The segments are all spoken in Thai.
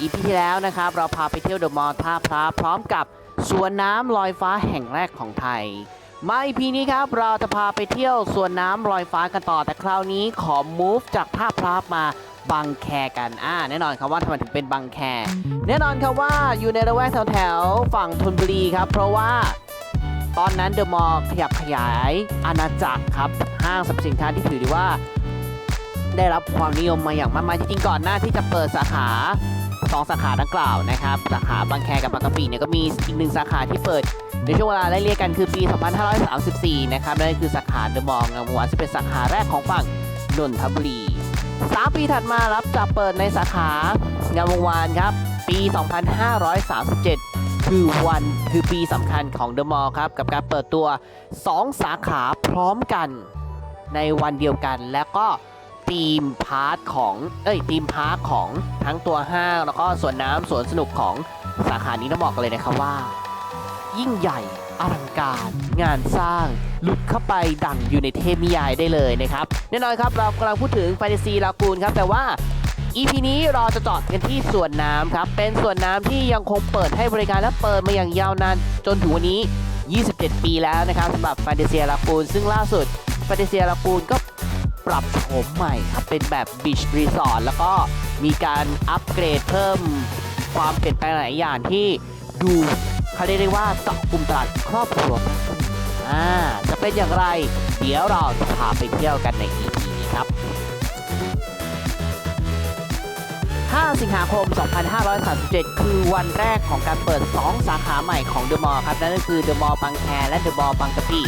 อีพีที่แล้วนะครับ เราพาไปเที่ยวเดอะมอลล์ท่าพระพร้อมกับสวนน้ำลอยฟ้าแห่งแรกของไทย มาอีพีนี้ครับเราจะพาไปเที่ยวสวนน้ำลอยฟ้ากันต่อ แต่คราวนี้ขอ move จากท่าพระมาบางแคกันอ่าแน่นอนครับว่าทำไมถึงเป็นบางแค แน่นอนครับว่าอยู่ในระแวกแถวๆฝั่งธนบุรีครับ เพราะว่าตอนนั้นเดอะมอลล์ขยับขยายอาณาจักรครับห้างสรรพสินค้าที่ถือได้ว่า ได้รับความนิยมมาอย่างมากมายจริงๆก่อนหน้าที่จะเปิดสาขา สองสาขาดังกล่าวนะครับสาขาบางแคกับบางกะปิเนี่ยก็มีอีกหนึ่งสาขาที่เปิดในช่วงเวลาไล่เรียกกันคือปี 2534 นะครับนั่นคือสาขาเดอะมอลล์งามวงวานซึ่งเป็นสาขาแรกของฝั่งนนทบุรีสามปีถัดมารับจะเปิดในสาขางามวงวานครับ ปี 2537 คือวันคือปีสำคัญของเดอะมอลล์ครับ กับการเปิดตัว 2 สาขาพร้อมกันในวันเดียวกันแล้วก็ ทีมพาร์ทของเอ้ยทีมพาร์ทของทั้งตัวห้างแล้วก็สวนน้ำสวนสนุกของสาขานี้ต้องบอกกันเลยนะครับว่า ยิ่งใหญ่อลังการ งานสร้างหลุดเข้าไปดังอยู่ในเทพนิยายได้เลยนะครับ แน่นอนครับเรากำลังพูดถึงแฟนตาซีลากูนครับ แต่ว่า EP นี้เราจะจอดกันที่สวนน้ำครับ เป็นสวนน้ำที่ยังคงเปิดให้บริการและเปิดมาอย่างยาวนานจนถึงวันนี้ 27 ปีแล้วนะครับสำหรับแฟนตาเซียลากูนซึ่งล่าสุดแฟนตาเซียลากูนก็ ปรับโฉมใหม่ครับ เป็นแบบบีชรีสอร์ทแล้วก็มีการอัปเกรดเพิ่มความเปลี่ยนแปลงหลายอย่างที่ดูเขาเรียกได้ว่าเจาะกลุ่มตลาดครอบครัวอ่าจะเป็นอย่างไร เดี๋ยวเราจะพาไปเที่ยวกันใน EP นี้ครับ 5 สิงหาคม 2537 คือวันแรกของการเปิด 2 สาขาใหม่ของเดอะมอลล์ครับ นั่นก็คือเดอะมอลล์บางแคและเดอะมอลล์บางกะปิ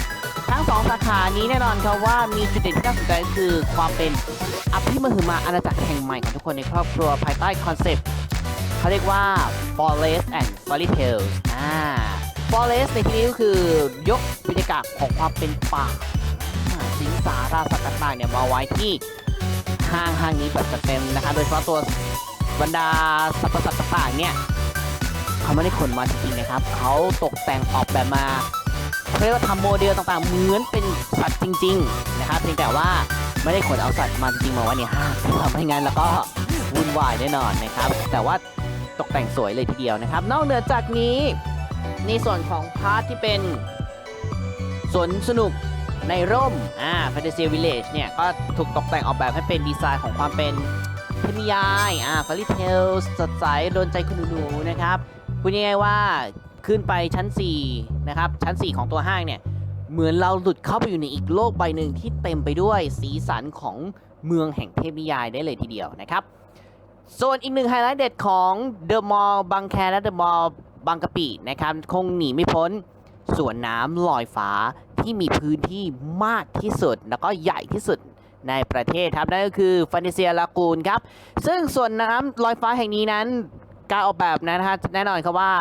ทั้ง2สาขานี้แน่นอนครับว่ามีจุดเด่นที่น่าสนใจคือความเป็นอภิมหึมาอาณาจักรแห่งใหม่ของทุกคนในครอบครัวภายใต้คอนเซปต์เขาเรียกว่า Forest and Fairy Tales อ่า Forest ในที่นี้ก็คือยกบรรยากาศของความเป็นป่าสิงสาราสัตว์ต่างๆเนี่ยมาไว้ที่ห้างห้างนี้แบบเต็มนะครับโดยเฉพาะตัวบรรดาสัตว์ต่างๆเนี่ยเขาไม่ได้ขนมาจริงๆนะครับ เขาตกแต่งออกแบบมา เขาเรียกว่าทำโมเดลต่างๆ เหมือนเป็นสัตว์จริง ๆ นะครับเพียงแต่ว่าไม่ได้ขนเอาสัตว์มาจริงๆมาไว้ในห้างทำให้งั้นแล้วก็วุ่นวายแน่นอนนะครับ แต่ว่าตกแต่งสวยเลยทีเดียวนะครับ นอกเหนือจากนี้ในส่วนของพาร์ทที่เป็นสวนสนุกในร่ม อ่า Fantasy Village เนี่ย ก็ถูกตกแต่งออกแบบให้เป็นดีไซน์ของความเป็นเทพนิยาย อ่าฟาริเทลสดใสโดนใจคุณหนูๆนะครับพูดง่ายๆว่า ขึ้นไปชั้น4นะครับชั้น 4 ของตัวห้างเนี่ยเหมือนเราหลุดเข้าไปอยู่ในอีกโลกใบหนึ่งที่เต็มไปด้วยสีสันของเมืองแห่งเทพนิยายได้เลยทีเดียวนะครับส่วนอีกหนึ่งไฮไลท์เด็ดของเดอะมอลล์บางแคและเดอะมอลล์บางกะปินะครับคงหนีไม่พ้นสวนน้ำลอยฟ้าที่มีพื้นที่มากที่สุด แล้วก็ใหญ่ที่สุดในประเทศครับนั่นก็คือฟานิเซียลากูนครับ ซึ่งส่วนน้ำลอยฟ้าแห่งนี้นั้นการออกแบบนะฮะแน่นอนครับว่า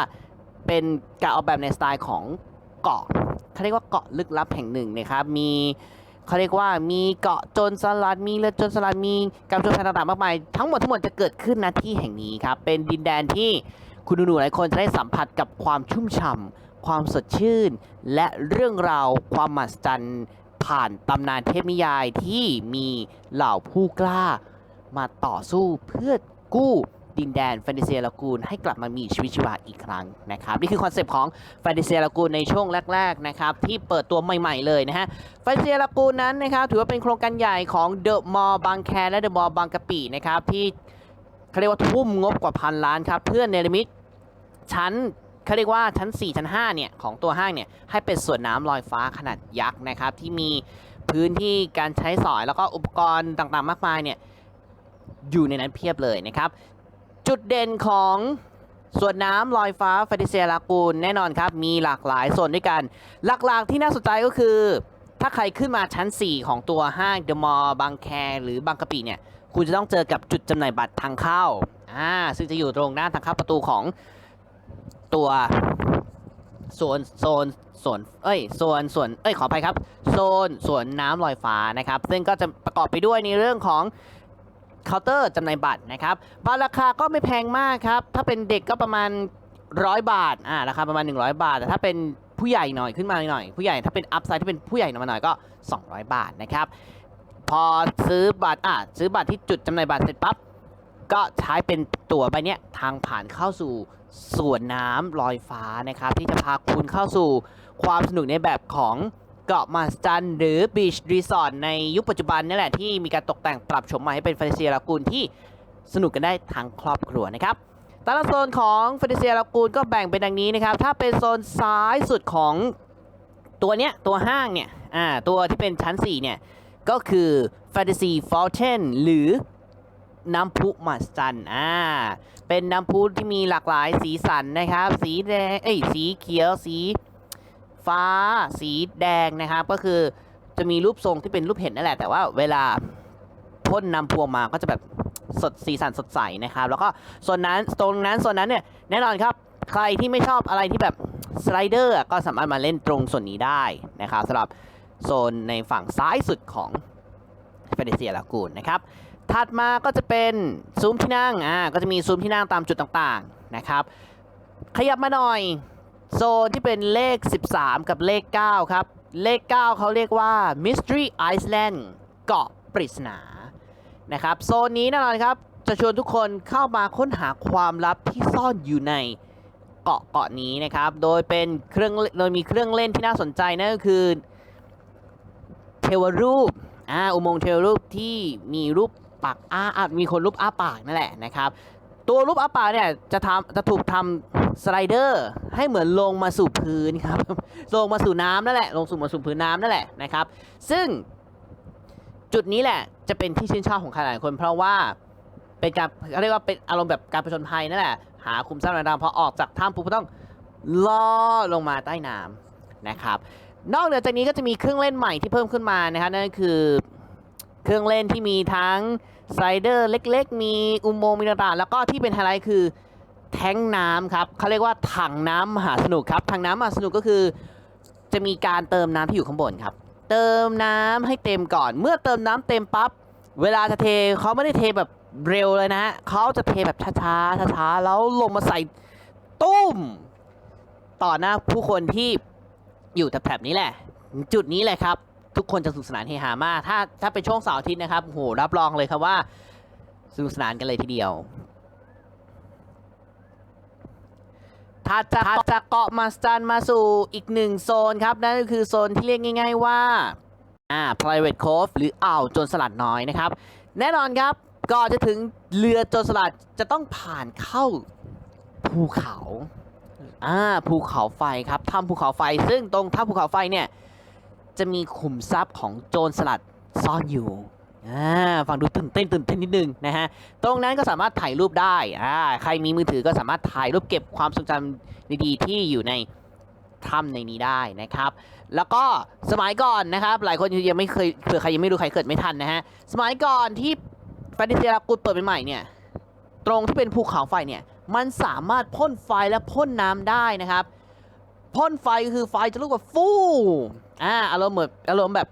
เป็นการออกแบบในสไตล์ของเกาะเขาเรียกว่าเกาะลึกลับแห่งหนึ่งนะครับมีเขาเรียกว่ามีเกาะโจรสลัดมีเรือโจรสลัดมีการโจรสลัดต่างๆมากมายทั้งหมดทั้งหมดจะเกิดขึ้นณที่แห่งนี้ครับเป็นดินแดนที่คุณหนูหลายคนจะได้สัมผัสกับความชุ่มฉ่ำความสดชื่น และเรื่องราวความมหัศจรรย์ผ่านตำนานเทพนิยายที่มีเหล่าผู้กล้ามาต่อสู้เพื่อกู้ ดินแดนแฟนตาเซียลากูนให้กลับมามีชีวิตชีวาอีกครั้งนะครับนี่คือคอนเซปต์ของแฟนตาเซียลากูนในช่วงแรกๆนะครับที่เปิดตัวใหม่ๆเลยนะฮะแฟนตาเซียลากูนนั้นนะครับถือว่าเป็นโครงการใหญ่ของเดอะมอลล์บางแคและเดอะมอลล์บางกะปินะครับที่เขาเรียกว่าทุ่มงบกว่าพันล้านครับเพื่อเนรมิตชั้นเขาเรียกว่าชั้น 4 ชั้น 5 เนี่ย ของตัวห้างเนี่ย ให้เป็นสวนน้ำลอยฟ้าขนาดยักษ์นะครับ ที่มีพื้นที่การใช้สอยแล้วก็อุปกรณ์ต่างๆ มากมายเนี่ย อยู่ในนั้นเพียบเลยนะครับ จุดเด่นของสวนน้ำลอยฟ้าฟาติเซียลากูนแน่นอนครับ มีหลากหลายโซนด้วยกัน หลักๆที่น่าสนใจก็คือ ถ้าใครขึ้นมาชั้น 4 ของตัวห้างเดอะมอลล์บางแคหรือบางกะปิเนี่ย คุณจะต้องเจอกับจุดจำหน่ายบัตรทางเข้าอ่าซึ่งจะอยู่ตรงหน้าทางเข้าประตูของตัวโซนโซนสวนเอ้ยโซนสวนเอ้ยขออภัยครับ โซนสวนน้ำลอยฟ้านะครับ ซึ่งก็จะประกอบไปด้วยในเรื่องของ เคาน์เตอร์จำหน่ายบัตรนะครับบัตรราคาก็ไม่แพงมากครับ ถ้าเป็นเด็กก็ประมาณร้อยบาทอ่าราคาประมาณ 100 บาท แต่ถ้าเป็นผู้ใหญ่หน่อยขึ้นมาหน่อย ผู้ใหญ่ถ้าเป็นอัพไซด์ที่เป็นผู้ใหญ่มาหน่อยก็ 200 บาทนะครับ พอซื้อบัตรอะซื้อบัตรที่จุดจำหน่ายบัตรเสร็จปั๊บก็ใช้เป็นตั๋วใบเนี้ยทางผ่านเข้าสู่สวนน้ำลอยฟ้านะครับ ที่จะพาคุณเข้าสู่ความสนุกในแบบของ เกาะมาสจันหรือบีชรีสอร์ทในยุคปัจจุบันนี่แหละที่มีการตกแต่งปรับโฉมใหม่ให้เป็นแฟนตาซีลากูนที่สนุกกันได้ทั้งครอบครัวนะครับแต่ละโซนของแฟนตาซีลากูนก็แบ่งเป็นดังนี้นะครับ ถ้าเป็นโซนซ้ายสุดของตัวเนี้ยตัวห้างเนี่ยอ่าตัวที่เป็นชั้น 4 เนี่ย ก็คือ Fantasy Fountain หรือน้ำพุมหัศจรรย์อ่า เป็นน้ำพุที่มีหลากหลายสีสันนะครับ สีแดง เอ้ย สีเขียว สี ฟ้า สีแดงนะครับก็คือจะมีรูปทรงที่เป็นรูปเห็ดนั่นแหละแต่ว่าเวลาพ่นน้ำพวงมาก็จะแบบสดสีสันสดใสนะครับ แล้วก็ส่วนนั้นตรงนั้นส่วนนั้นเนี่ยแน่นอนครับ ใครที่ไม่ชอบอะไรที่แบบสไลเดอร์ก็สามารถมาเล่นตรงส่วนนี้ได้นะครับสำหรับโซนในฝั่งซ้ายสุดของเฟเดเซียลากูนนะครับ ถัดมาก็จะเป็นซุ้มที่นั่งอ่าก็จะมีซุ้มที่นั่งตามจุดต่างๆนะครับ ขยับมาหน่อย โซนที่เป็นเลข 13 กับเลข 9 ครับ เลข 9 เขาเรียกว่า Mystery Island เกาะปริศนานะครับโซนนี้แน่นอนครับ จะชวนทุกคนเข้ามาค้นหาความลับที่ซ่อนอยู่ในเกาะเกาะนี้นะครับ โดยเป็นเครื่องโดยมีเครื่องเล่นที่น่าสนใจนั่นก็คือเทวรูปอ่าอุโมงค์เทวรูปที่มีรูปปากอ้าอะมีคนรูปอ้าปากนั่นแหละนะครับ ตัวรูปอ้าปาเนี่ยจะทำจะถูกทำสไลเดอร์ ให้เหมือนลงมาสู่พื้นครับ ลงมาสู่น้ำนั่นแหละ ลงสู่มาสู่พื้นน้ำนั่นแหละนะครับ ซึ่งจุดนี้แหละจะเป็นที่ชื่นชอบของใครหลายคน เพราะว่าเป็นการเขาเรียกว่าเป็นอารมณ์แบบการผจญภัยนั่นแหละ หาคุมทรัพย์ในน้ำพอออกจากถ้ำปุ๊บก็ต้องล่อลงมาใต้น้ำนะครับ นอกเหนือจากนี้ก็จะมีเครื่องเล่นใหม่ที่เพิ่มขึ้นมานะครับนั่นคือเครื่องเล่นที่มีทั้ง สไลเดอร์เล็กๆ มีอุโมงค์มีต่างๆแล้วก็ที่เป็นไฮไลท์คือแท้งน้ำครับเขาเรียกว่าถังน้ำมหาสนุกครับถังน้ำมหาสนุกก็คือ จะมีการเติมน้ำที่อยู่ข้างบนครับ เติมน้ำให้เต็มก่อน เมื่อเติมน้ำเต็มปั๊บเวลาจะเทเขาไม่ได้เทแบบเร็วเลยนะฮะเขาจะเทแบบช้าๆช้าๆแล้วลงมาใส่ตุ้ม ต่อหน้าผู้คนที่อยู่แถบนี้แหละ จุดนี้แหละครับ ทุกคนจะสนุกสนานเฮฮามาก ถ้าถ้าเป็นช่วงเสาร์อาทิตย์นะครับโหรับรองเลยครับว่าสนุกสนานกันเลยทีเดียว ถ้าจะถัดจากเกาะมาสจันมาสู่อีกหนึ่งโซนครับ นั่นก็คือโซนที่เรียกง่าย ๆว่าอ่า private cove หรืออ่าวโจรสลัดน้อยนะครับ แน่นอนครับก่อนจะถึงเรือโจรสลัดจะต้องผ่านเข้าภูเขาอ่าภูเขาไฟครับถ้ำภูเขาไฟ ซึ่งตรงถ้ำภูเขาไฟเนี่ย จะมีขุมทรัพย์ของโจรสลัดซ่อนอยู่ฟังดูตื่นเต้นตื่นเต้นนิดนึงนะฮะ ตรงนั้นก็สามารถถ่ายรูปได้อ่าใครมีมือถือก็สามารถถ่ายรูปเก็บความทรงจำดีๆ ที่อยู่ในถ้ำในนี้ได้นะครับ แล้วก็สมัยก่อนนะครับ หลายคนยังไม่เคยเผื่อใครยังไม่รู้ใครเกิดไม่ทันนะฮะ สมัยก่อนที่แฟนตาเซียลากูดเปิดใหม่เนี่ย ตรงที่เป็นภูเขาไฟเนี่ย มันสามารถพ่นไฟและพ่นน้ำได้นะครับ พ่นไฟคือไฟจะลุกแบบฟู่อ่าอารมณ์เหมือนอารมณ์แบบ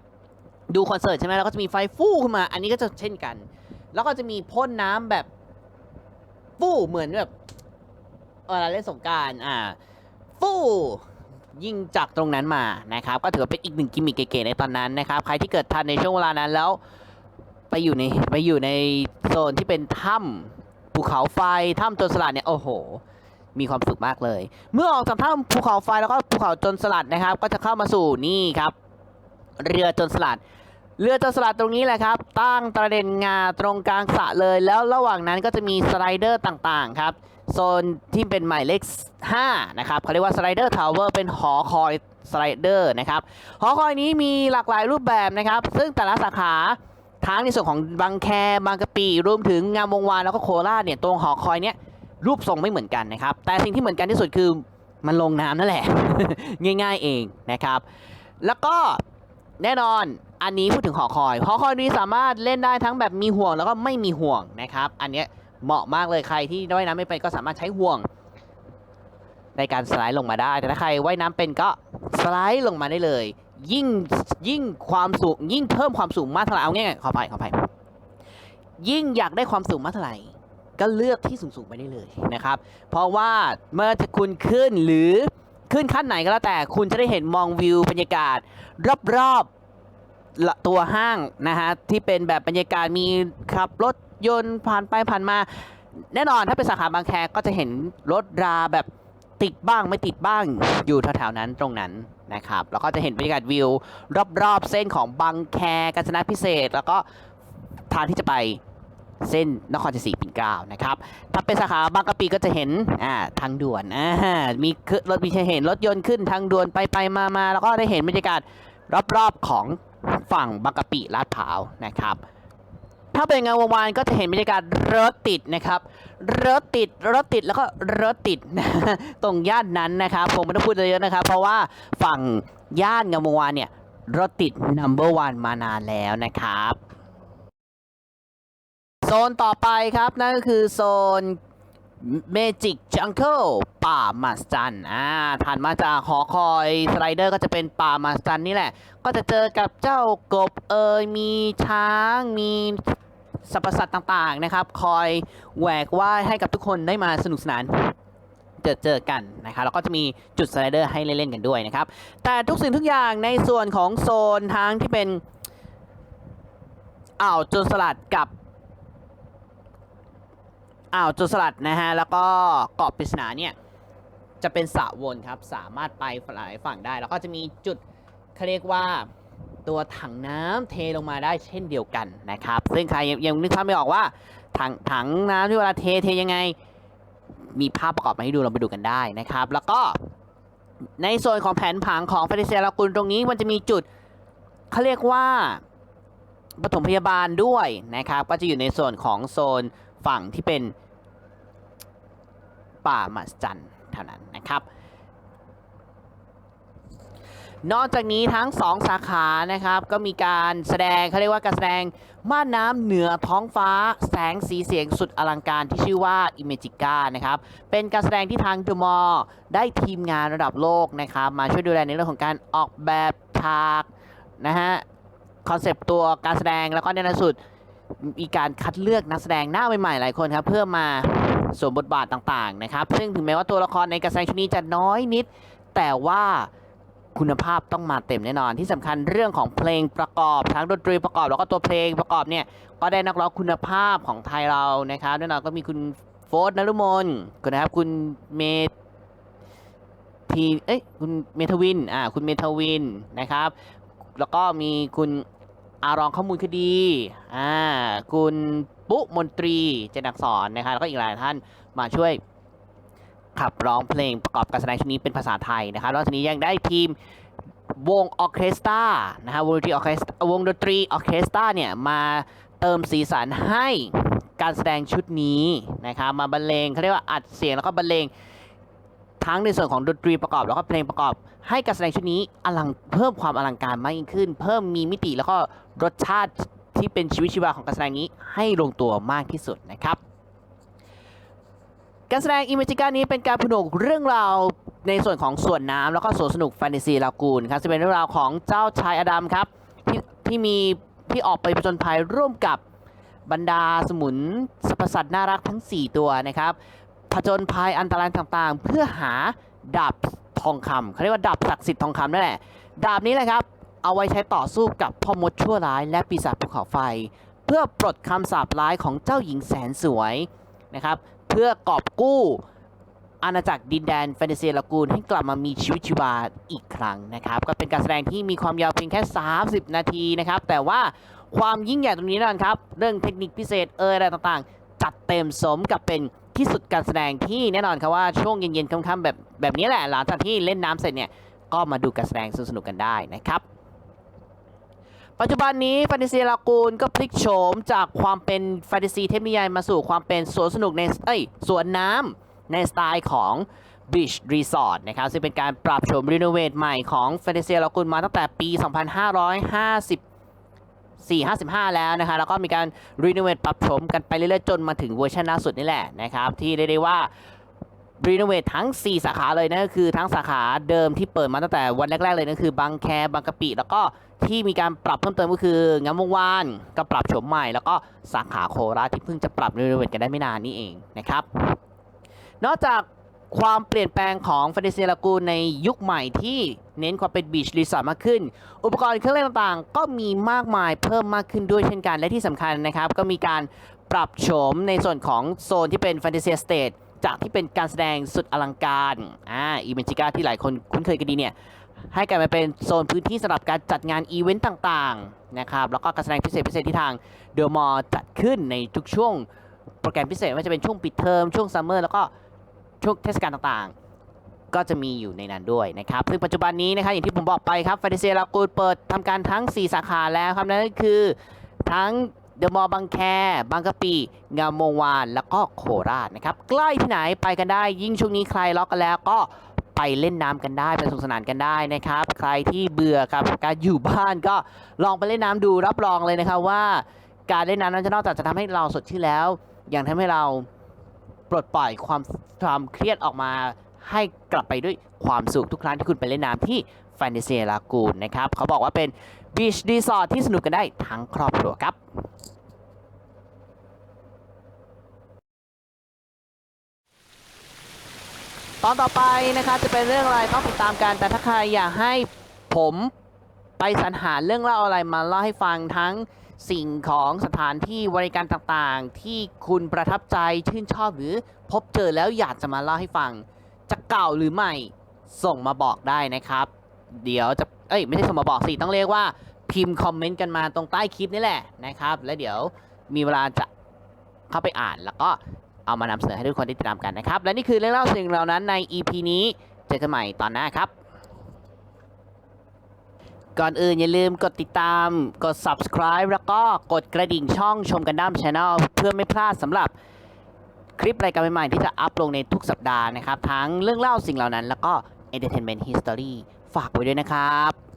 ดูคอนเสิร์ตใช่ไหมแล้วก็จะมีไฟฟู่ขึ้นมา อันนี้ก็จะเช่นกัน แล้วก็จะมีพ่นน้ำแบบฟู่เหมือนแบบเวลาเล่นสงการอ่า ฟู่ยิ่งจากตรงนั้นมานะครับ ก็ถือเป็นอีกหนึ่งกิมมิคเก๋ๆในตอนนั้นนะครับ ใครที่เกิดทันในช่วงเวลานั้นแล้ว ไปอยู่ในไปอยู่ในโซนที่เป็นถ้ำภูเขาไฟถ้ำโจรสลัดเนี่ยโอ้โห มีความสุขมากเลย เมื่อออกจากถ้ำภูเขาไฟแล้วก็ภูเขาจรสลัดนะครับ ก็จะเข้ามาสู่นี่ครับ เรือจรสลัด เรือจรสลัดตรงนี้แหละครับ ตั้งประเด็นงาตรงกลางสระเลย แล้วระหว่างนั้นก็จะมีสไลเดอร์ต่างๆครับโซนที่เป็นหมายเลข5นะครับเขาเรียกว่าสไลเดอร์ทาวเวอร์เป็นหอคอยสไลเดอร์นะครับหอคอยนี้มีหลากหลายรูปแบบนะครับ ซึ่งแต่ละสาขาทั้งในส่วนของบางแคบางกะปิรวมถึงงามวงวานแล้วก็โคราชเนี่ยตรงหอคอยเนี่ย รูปทรงไม่เหมือนกันนะครับ แต่สิ่งที่เหมือนกันที่สุดคือมันลงน้ำนั่นแหละ ง่าย ๆเองนะครับ แล้วก็แน่นอนอันนี้พูดถึงหอคอยหอคอยนี้สามารถเล่นได้ทั้งแบบมีห่วงแล้วก็ไม่มีห่วงนะครับ อันเนี้ยเหมาะมากเลยใครที่ว่ายน้ำไม่เป็นก็สามารถใช้ห่วง ในการสไลด์ลงมาได้ แต่ถ้าใครว่ายน้ำเป็นก็สไลด์ลงมาได้เลย ยิ่งยิ่งความสูงยิ่งเพิ่มความสูงมากเท่าไหร่เอาง่ายๆขอไปขอไปยิ่งอยากได้ความสูงมากเท่าไหร่ ก็เลือกที่สูงๆไปได้เลยนะครับ เพราะว่าเมื่อคุณขึ้นหรือขึ้นขั้นไหนก็แล้วแต่คุณจะได้เห็นมองวิวบรรยากาศ รอบๆตัวห้างนะฮะที่เป็นแบบบรรยากาศมีขับรถยนต์ผ่านไปผ่านมา แน่นอนถ้าเป็นสาขาบางแคก็จะเห็นรถราแบบติดบ้างไม่ติดบ้างอยู่แถวๆนั้นตรงนั้นนะครับแล้วก็จะเห็นบรรยากาศวิว รอบๆเส้นของบางแคกาญจนาพิเศษ แล้วก็ทางที่จะไป เส้นนครชัยศรีปิ่นเกล้านะครับ ถ้าเป็นสาขาบางกะปิก็จะเห็นอ่าทางด่วนอ่ามีรถมีเห็นรถยนต์ขึ้นทางด่วนไปไปมามาแล้วก็ได้เห็นบรรยากาศรอบๆของฝั่งบางกะปิลาดพร้าวนะครับ ถ้าเป็นงานวงวานก็จะเห็นบรรยากาศรถติดนะครับรถติดรถติดแล้วก็รถติดตรงย่านนั้นนะครับผมไม่ต้องพูดเยอะนะครับ เพราะว่าฝั่งย่านงามวงวานเนี่ยรถติด number one มานานแล้วนะครับ โซนต่อไปครับ นั่นก็คือโซน Magic Jungle ป่ามาสจันอ่าถัดมาจากหอคอยสไลเดอร์ก็จะเป็นป่ามาสจันนี่แหละ ก็จะเจอกับเจ้ากบเอ่ยมีช้างมีสรรพสัตว์ต่างๆนะครับ คอยแหวกว่ายให้กับทุกคนได้มาสนุกสนานเจอเจอกันนะครับแล้วก็จะมีจุดสไลเดอร์ให้เล่นๆกันด้วยนะครับ แต่ทุกสิ่งทุกอย่างในส่วนของโซนทางที่เป็นอ่าวจรสลัดกับ อ่าวโจรสลัดนะฮะ แล้วก็เกาะปริศนาเนี่ยจะเป็นสระวนครับ สามารถไปหลายฝั่งได้ แล้วก็จะมีจุดเขาเรียกว่าตัวถังน้ำเทลงมาได้เช่นเดียวกันนะครับ ซึ่งใครยังนึกภาพไม่ออกว่าถังถังน้ำที่เวลาเทเทยังไง มีภาพประกอบมาให้ดูเราไปดูกันได้นะครับ แล้วก็ในส่วนของแผนผังของเฟรเซียลากุลตรงนี้มันจะมีจุดเขาเรียกว่าปฐมพยาบาลด้วยนะครับ ก็จะอยู่ในส่วนของโซน ฝั่งที่เป็นป่ามัสจันเท่านั้นนะครับนอกจากนี้ทั้งสองสาขานะครับก็มีการแสดงเขาเรียกว่าการแสดงม่านน้ำเหนือท้องฟ้าแสงสีเสียงสุดอลังการที่ชื่อว่า i m a g i c a นะครับเป็นการแสดงที่ทางดูมอได้ทีมงานระดับโลกนะครับมาช่วยดูแลในเรื่องของการออกแบบฉากนะฮะคอนเซปต์ตัวการแสดงแล้วก็ในที่สุด มีการคัดเลือกนักแสดงหน้าใหม่ๆหลายคนครับเพื่อมาสวมบทบาทต่างๆนะครับ ซึ่งถึงแม้ว่าตัวละครในการแสชุดนี้จะน้อยนิด แต่ว่าคุณภาพต้องมาเต็มแน่นอน ที่สำคัญเรื่องของเพลงประกอบทั้งดนตรีประกอบแล้วก็ตัวเพลงประกอบเนี่ยก็ได้นักร้องคุณภาพของไทยเรานะครับแน่นอนก็มีคุณโฟร์นรุมนคุณนะครับคุณเมทีเอ้ยคุณเมทวินอ่าคุณเมทวินนะครับ แล้วก็มีคุณ อารองข้อมูลคดีอ่าคุณปุ๊มนตรีเจนักษรนนะครับแล้วก็อีกหลายท่านมาช่วยขับร้องเพลงประกอบการแสดงชุดนี้เป็นภาษาไทยนะครับแล้วทีนี้ยังได้ทีมวงออเคสตรานะฮะวงดนตรีออเคสวงดนตรีออเคสตราเนี่ยมาเติมสีสันให้การแสดงชุดนี้นะครับมาบรรเลงเขาเรียกว่าอัดเสียงแล้วก็บรรเลง ทั้งในส่วนของดนตรีประกอบแล้วก็เพลงประกอบ ให้การแสดงชุดนี้อลังเพิ่มความอลังการมากยิ่งขึ้น เพิ่มมีมิติแล้วก็รสชาติที่เป็นชีวิตชีวาของการแสดงนี้ให้ลงตัวมากที่สุดนะครับ การแสดงอิมเมจิกานี้เป็นการผนวกเรื่องราวในส่วนของส่วนน้ำแล้วก็สวนสนุกแฟนตาซีลากูนครับจะเป็นเรื่องราวของเจ้าชายอดัมครับที่ที่มีที่ออกไปผจญภัยร่วมกับบรรดาสมุนสรรพสัตว์น่ารักทั้ง 4 ตัวนะครับ ผจญภัยอันตรายต่างๆ เพื่อหาดาบทองคำเขาเรียกว่าดาบศักดิ์สิทธิ์ทองคำนั่นแหละ ดาบนี้แหละครับ เอาไว้ใช้ต่อสู้กับพ่อมดชั่วร้ายและปีศาจภูเขาไฟ เพื่อปลดคำสาปร้ายของเจ้าหญิงแสนสวยนะครับ เพื่อกอบกู้อาณาจักรดินแดนแฟนตาซีลากูนให้กลับมามีชีวิตชีวาอีกครั้งนะครับ ก็เป็นการแสดงที่มีความยาวเพียงแค่ 30 นาทีนะครับ แต่ว่าความยิ่งใหญ่ตรงนี้นั่นครับ เรื่องเทคนิคพิเศษเอออะไรต่างๆ จัดเต็มสมกับเป็น ที่สุดการแสดงที่แน่นอนครับว่าช่วงเย็นๆค่ำๆแบบแบบนี้แหละหลังจากที่เล่นน้ำเสร็จเนี่ยก็มาดูการแสดงสนุกกันได้นะครับปัจจุบันนี้แฟนตาซีลากูนก็พลิกโฉมจากความเป็นแฟนตาซีเทพนิยายมาสู่ความเป็นสวนสนุกในเอ้ยสวนน้ำในสไตล์ของ Beach Resort นะครับซึ่งเป็นการปรับโฉมรีโนเวทใหม่ของแฟนตาซีลากูนมาตั้งแต่ปี 2550 455 แล้วนะคะแล้วก็มีการรีโนเวทปรับโฉมกันไปเรื่อยๆ จนมาถึงเวอร์ชันล่าสุดนี่แหละนะครับ ที่เรียกได้ว่ารีโนเวททั้ง 4 สาขาเลยนะก็คือทั้งสาขาเดิมที่เปิดมาตั้งแต่วันแรก ๆ เลยนั่นคือบางแคบางกะปิ แล้วก็ที่มีการปรับเพิ่มเติมก็คืองามวงวานก็ปรับโฉมใหม่ แล้วก็สาขาโคราชที่เพิ่งจะปรับรีโนเวทกันได้ไม่นานนี่เองนะครับ นอกจาก ความเปลี่ยนแปลงของฟ a น t a เซียลากูในยุคใหม่ที่เน้นความเป็นบีชรีสอร์ทมากขึ้น อุปกรณ์เครื่องเล่นต่างๆ ก็มีมากมายเพิ่มมากขึ้นด้วยเช่นกัน และที่สำคัญนะครับ ก็มีการปรับโฉมในส่วนของโซนที่เป็น Fantasy State จากที่เป็นการแสดงสุดอลังการอ่าอีเวนจิก้าที่หลายคนคุ้นเคยกันดีเนี่ยให้กลายมาเป็นโซนพื้นที่สำหรับการจัดงานอีเวนต์ต่างๆนะครับแล้วก็การแสดงพิเศษพิเศษที่ทางเดอะมอลจัดขึ้นในทุกช่วงโปรแกรมพิเศษไม่ว่าจะเป็นช่วงปิดเทอมช่วงซัมเมอร์แล้วก็ ช่วงเทศกาลต่างๆ ก็จะมีอยู่ในนั้นด้วยนะครับ ซึ่งปัจจุบันนี้นะครับอย่างที่ผมบอกไปครับฟ a น t เซียลากูดเปิดทำการทั้ง 4 สาขาแล้วครับนั่นก็คือทั้งเดอะมอลล์บางแค บางกะปิ งามวงวาน แล้วก็โคราชนะครับ ใกล้ที่ไหนไปกันได้ ยิ่งช่วงนี้ใครล็อกกันแล้วก็ไปเล่นน้ำกันได้ไปสนุกสนานกันได้นะครับ ใครที่เบื่อครับการอยู่บ้านก็ลองไปเล่นน้ำดูรับรองเลยนะครับว่า การเล่นน้ำนั้นจะนอกจากจะทำให้เราสดชื่นแล้ว ยังทำให้เรา ปลดปล่อยความความเครียดออกมาให้กลับไปด้วยความสุขทุกครั้งที่คุณไปเล่นน้ำที่แฟนตาเซียลากูนนะครับ เขาบอกว่าเป็นบีชรีสอร์ทที่สนุกกันได้ทั้งครอบครัวครับตอนต่อไปนะครับจะเป็นเรื่องอะไรต้องติดตามกัน แต่ถ้าใครอยากให้ผมไปสรรหาเรื่องเล่าอะไรมาเล่าให้ฟังทั้ง สิ่งของสถานที่บริการต่างๆ ที่คุณประทับใจชื่นชอบหรือพบเจอแล้วอยากจะมาเล่าให้ฟัง จะเก่าหรือใหม่ส่งมาบอกได้นะครับ เดี๋ยวจะเอ้ยไม่ใช่ส่งมาบอกสิต้องเรียกว่าพิมพ์คอมเมนต์กันมาตรงใต้คลิปนี่แหละนะครับ แล้วเดี๋ยวมีเวลาจะเข้าไปอ่านแล้วก็เอามานำเสนอให้ทุกคนได้ติดตามกันนะครับ และนี่คือเรื่องเล่าสิ่งเหล่านั้นใน EP นี้เจอกันใหม่ตอนหน้าครับ ก่อนอื่นอย่าลืมกดติดตาม กด subscribe แล้วก็กดกระดิ่งช่องชมกันด้าม Channel เพื่อไม่พลาดสำหรับคลิปรายการใหม่ๆที่จะอัพลงในทุกสัปดาห์นะครับ ทั้งเรื่องเล่าสิ่งเหล่านั้น แล้วก็ Entertainment History ฝากไว้ด้วยนะครับ